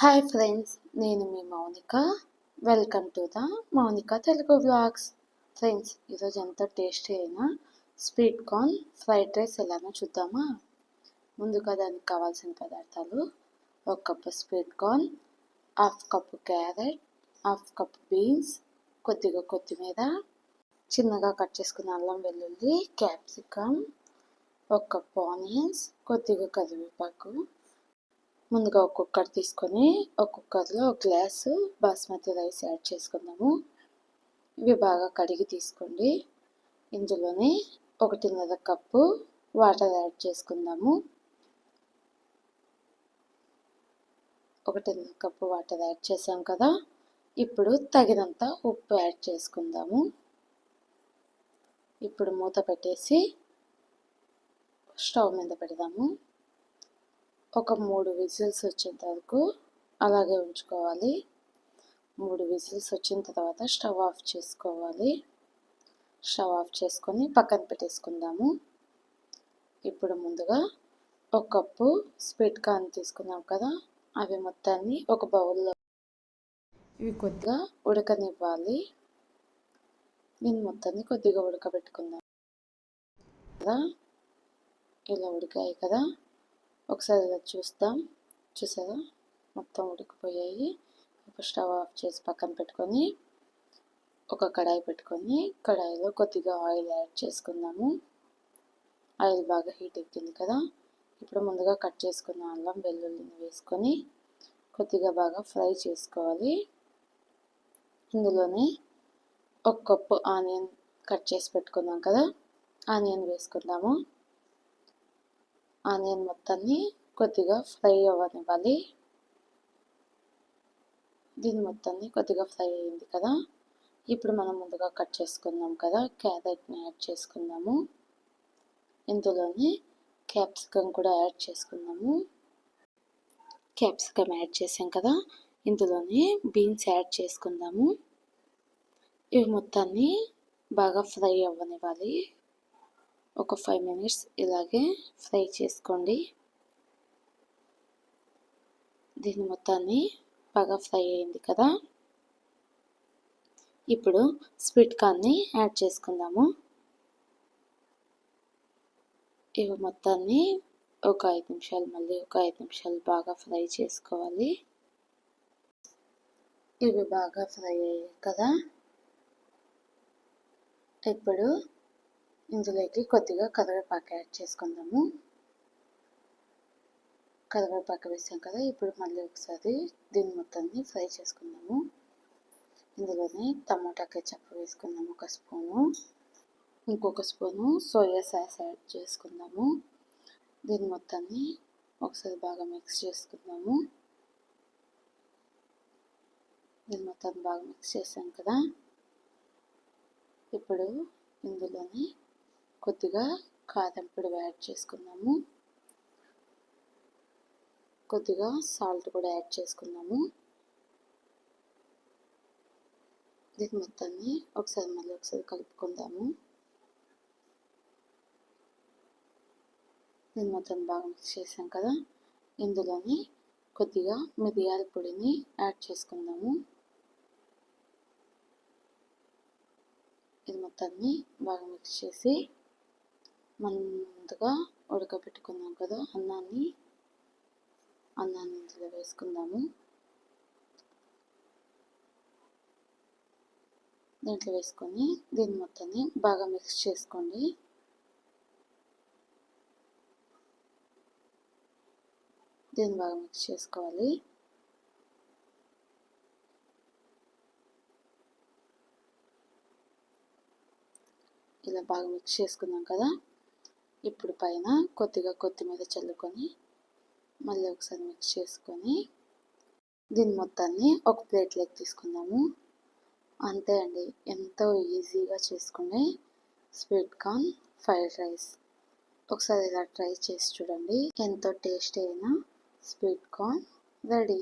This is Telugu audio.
హాయ్ ఫ్రెండ్స్ నేను మీ Mounika. Welcome to the Mounika Telugu blogs friends ఈరోజు ఎంతో టేస్టీ అయిన స్వీట్ కార్న్ ఫ్రైడ్ రైస్ ఎలానో చూద్దామా? ముందుగా దానికి కావాల్సిన పదార్థాలు ఒక cup sweet corn half cup carrot half cup beans కొద్దిగా కొత్తిమీర చిన్నగా కట్ చేసుకున్న అల్లం వెల్లుల్లి క్యాప్సికమ్ ఒక కప్పు ఆనియన్స్ కొద్దిగా కరివేపాకు ముందుగా ఒక తీసుకొని ఒక్కొక్కరిలో ఒక గ్లాసు బాస్మతి రైస్ యాడ్ చేసుకుందాము. ఇవి బాగా కడిగి తీసుకోండి. ఇందులోనే ఒకటిన్నర కప్పు వాటర్ యాడ్ చేసుకుందాము. ఒకటిన్నర కప్పు వాటర్ యాడ్ చేసాం కదా ఇప్పుడు తగినంత ఉప్పు యాడ్ చేసుకుందాము. ఇప్పుడు మూత పెట్టేసి స్టవ్ మీద పెడదాము. ఒక మూడు విజిల్స్ వచ్చేంత వరకు అలాగే ఉంచుకోవాలి. మూడు విజిల్స్ వచ్చిన తర్వాత స్టవ్ ఆఫ్ చేసుకోవాలి. స్టవ్ ఆఫ్ చేసుకొని పక్కన పెట్టేసుకుందాము. ఇప్పుడు ముందుగా ఒక కప్పు స్వీట్ కార్న్ తీసుకున్నాం కదా అవి మొత్తాన్ని ఒక బౌల్లో ఇవి కొద్దిగా ఉడకనివ్వాలి. నేను మొత్తాన్ని కొద్దిగా ఉడకబెట్టుకుందాం. కదా ఇలా ఉడికాయి కదా. ఒకసారి చూస్తాం. చూసారా? మొత్తం ఉడికిపోయాయి. ఇప్పుడు స్టవ్ ఆఫ్ చేసి పక్కన పెట్టుకొని ఒక కడాయి పెట్టుకొని కడాయిలో కొద్దిగా ఆయిల్ యాడ్ చేసుకుందాము. ఆయిల్ బాగా హీట్ ఎక్కింది కదా? ఇప్పుడు ముందుగా కట్ చేసుకున్న అల్లం వెల్లుల్లిని వేసుకొని కొద్దిగా బాగా ఫ్రై చేసుకోవాలి. ఇందులోనే ఒక కప్పు ఆనియన్ కట్ చేసి పెట్టుకున్నాం కదా? ఆనియన్ వేసుకుందాము. ఆనియన్ మొత్తాన్ని కొద్దిగా ఫ్రై అవ్వనివ్వాలి. దీని మొత్తాన్ని కొద్దిగా ఫ్రై అయింది కదా. ఇప్పుడు మనం ముందుగా కట్ చేసుకుందాం కదా. క్యారెట్ని యాడ్ చేసుకుందాము. ఇందులోనే క్యాప్సికమ్ కూడా యాడ్ చేసుకుందాము. క్యాప్సికమ్ యాడ్ చేసాం కదా. ఇందులోనే బీన్స్ యాడ్ చేసుకుందాము. ఇవి మొత్తాన్ని బాగా ఫ్రై అవ్వనివ్వాలి. ఒక ఫైవ్ మినిట్స్ ఇలాగే ఫ్రై చేసుకోండి. దీన్ని మొత్తాన్ని బాగా ఫ్రై అయింది కదా? ఇప్పుడు స్వీట్ కార్న్ని యాడ్ చేసుకుందాము. ఇవి మొత్తాన్ని ఒక ఐదు నిమిషాలు మళ్ళీ ఒక ఐదు నిమిషాలు బాగా ఫ్రై చేసుకోవాలి. ఇవి బాగా ఫ్రై అయ్యాయి కదా? ఇప్పుడు ఇందులోకి కొద్దిగా కరివేపాకు యాడ్ చేసుకుందాము. కరివేపాకు వేసాం కదా ఇప్పుడు మళ్ళీ ఒకసారి దీని మొత్తాన్ని ఫ్రై చేసుకుందాము. ఇందులోనే టమాటా కెచప్ వేసుకుందాము ఒక స్పూను. ఇంకొక స్పూను సోయా సాస్ యాడ్ చేసుకుందాము. దీని మొత్తాన్ని ఒకసారి బాగా మిక్స్ చేసుకుందాము. దీని మొత్తాన్ని బాగా మిక్స్ చేసాం కదా. ఇప్పుడు ఇందులోని కొద్దిగా కారం పొడి యాడ్ చేసుకున్నాము కొద్దిగా సాల్ట్ కూడా యాడ్ చేసుకున్నాము దీని మొత్తాన్ని ఒకసారి మళ్ళీ ఒకసారి కలుపుకుందాము. దీని మొత్తం బాగా మిక్స్ చేసాం కదా. ఇందులోని కొద్దిగా మిరియాల పొడిని యాడ్ చేసుకుందాము. ఇది మొత్తాన్ని బాగా మిక్స్ చేసి మనం ముందుగా ఉడకబెట్టుకున్నాం కదా అన్నాన్ని అన్నాన్ని ఇందులో వేసుకుందాము. దీంట్లో వేసుకొని దీన్ని మొత్తాన్ని బాగా మిక్స్ చేసుకోండి. దీన్ని బాగా మిక్స్ చేసుకోవాలి. ఇలా బాగా మిక్స్ చేసుకున్నాం కదా. ఇప్పుడు పైన కొద్దిగా కొత్తిమీర చల్లుకొని మళ్ళీ ఒకసారి మిక్స్ చేసుకొని దీని మొత్తాన్ని ఒక ప్లేట్లోకి తీసుకుందాము. అంతే అండి ఎంతో ఈజీగా చేసుకునే స్వీట్ కార్న్ ఫ్రైడ్ రైస్ ఒకసారి ఇలా ట్రై చేసి చూడండి ఎంతో టేస్టీ అయిన స్వీట్ కార్న్ రెడీ